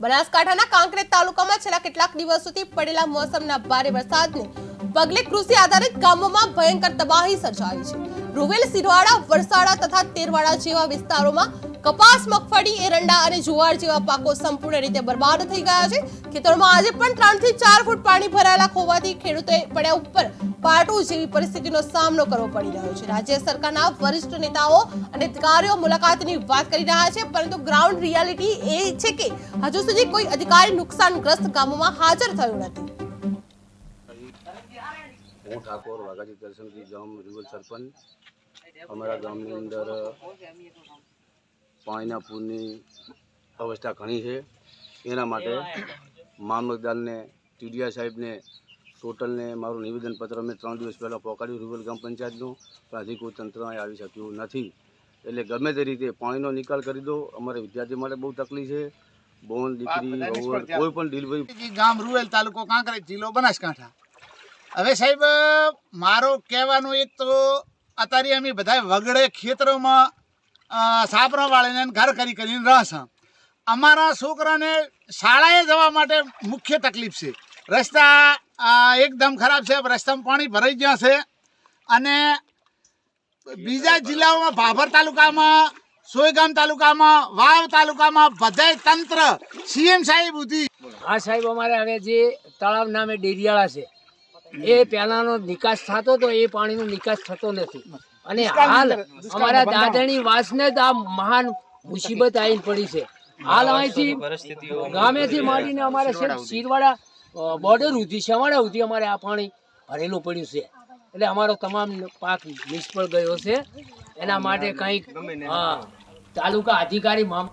બનાસકાંઠાના કાંકરેજ તાલુકામાં છેલ્લા કેટલાક દિવસોથી પડેલા મોસમના ભારે વરસાદને પગલે કૃષિ આધારિત ગામોમાં ભયંકર તબાહી સર્જાઈ છે. રૂવેલ સિરવાડા વરસાડા તથા તેરવાડા જેવા વિસ્તારોમાં કપાસ, મગફળી, એરંડા અને જુવાર જેવા પાકો સંપૂર્ણ રીતે બરબાદ થઈ ગયા છે. ખેતરોમાં આજે પણ ત્રણથી ચાર ફૂટ પાણી ભરાયેલા હોવાથી ખેડૂતોએ પડ્યા ઉપર પાટું જેવી પરિસ્થિતિનો સામનો કરવો પડી રહ્યો છે. રાજ્ય સરકારના વરિષ્ઠ નેતાઓ અને અધિકારીઓ મુલાકાતની વાત કરી રહ્યા છે, પરંતુ ગ્રાઉન્ડ રિયાલિટી એ છે કે હજુ સુધી કોઈ અધિકારી નુકસાનગ્રસ્ત ગામોમાં હાજર થયું નથી. હું ઠાકોર વાઘાજી દર્શનજી ગામ રિવર સરપંચ. અમારા ગામની અંદર પાણીના પૂરની અવસ્થા ઘણી છે. એના માટે મામલતદારને ટીડીઆર સાહેબને ટોટલને મારું નિવેદનપત્ર મેં ત્રણ દિવસ પહેલાં પહોંચાડ્યું રૂરલ ગ્રામ પંચાયતનું. પણ હજી કોઈ તંત્ર આવી શક્યું નથી. એટલે ગમે તે રીતે પાણીનો નિકાલ કરી દો. અમારે વિદ્યાર્થી માટે બહુ તકલીફ છે. બોન દીકરી કોઈ પણ ડિલિવરી ગામ રૂરલ તાલુકો કાંકરેજ જિલ્લો બનાસકાંઠા. હવે સાહેબ, મારો કહેવાનું એક તો અત્યારે અમે બધા વગડે ખેતરોમાં સાપરા વાળીને ઘર કરી કરીને રસ અમારા છોકરાને શાળાએ જવા માટે મુખ્ય તકલીફ છે. રસ્તા એકદમ ખરાબ છે. રસ્તામાં પાણી ભરાઈ ગયા છે. અને બીજા જિલ્લાઓમાં, ભાભર તાલુકામાં, સોયગામ તાલુકામાં, વાવ તાલુકામાં બધાય તંત્ર સીએમ સાહેબ ઉધી હા સાહેબ, અમારે હવે જે તળાવ નામે ડેરિયાળા છે એ પહેલાનો નિકાસ થતો હતો એ પાણીનો નિકાસ થતો નથી. અને હાલ અમારા દાદાની વાસને જ આ મહાન મુસીબત આવી પડી છે. હાલ અહીંથી ગામેથી માંડીને અમારે શીરવાડા બોર્ડર સુધી. શેવાડા સુધી અમારે આ પાણી ભરેલું પડ્યું છે. એટલે અમારો તમામ પાક નિષ્ફળ ગયો છે. એના માટે કંઈક હા તાલુકા અધિકારી મામ